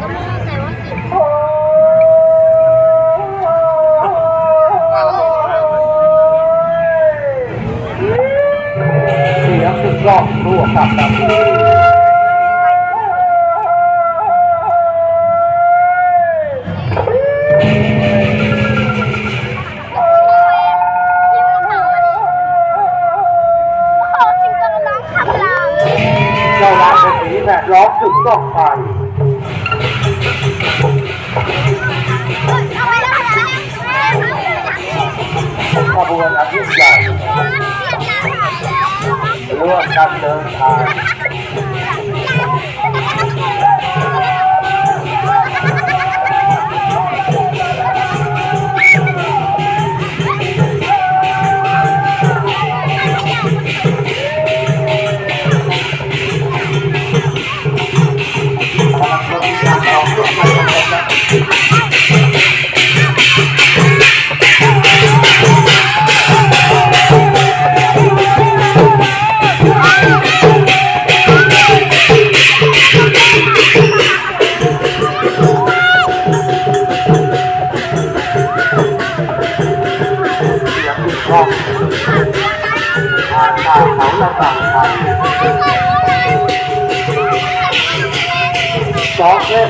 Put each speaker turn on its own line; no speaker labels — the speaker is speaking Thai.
ก็ไม่เข้าใจว่ากี่
เสียงตึกรอบรั่วกับดับ
ที่ว่าเมาดิโอ้สิงโตร้องคำราม
เจ้าลานเป็นสีแผดร้องตึกต้องไป ขบวนอาทิตย์ใหญ่ร่วมกันเดินทาง ผ่านป่าเขาและต่างไทยสองเล่ม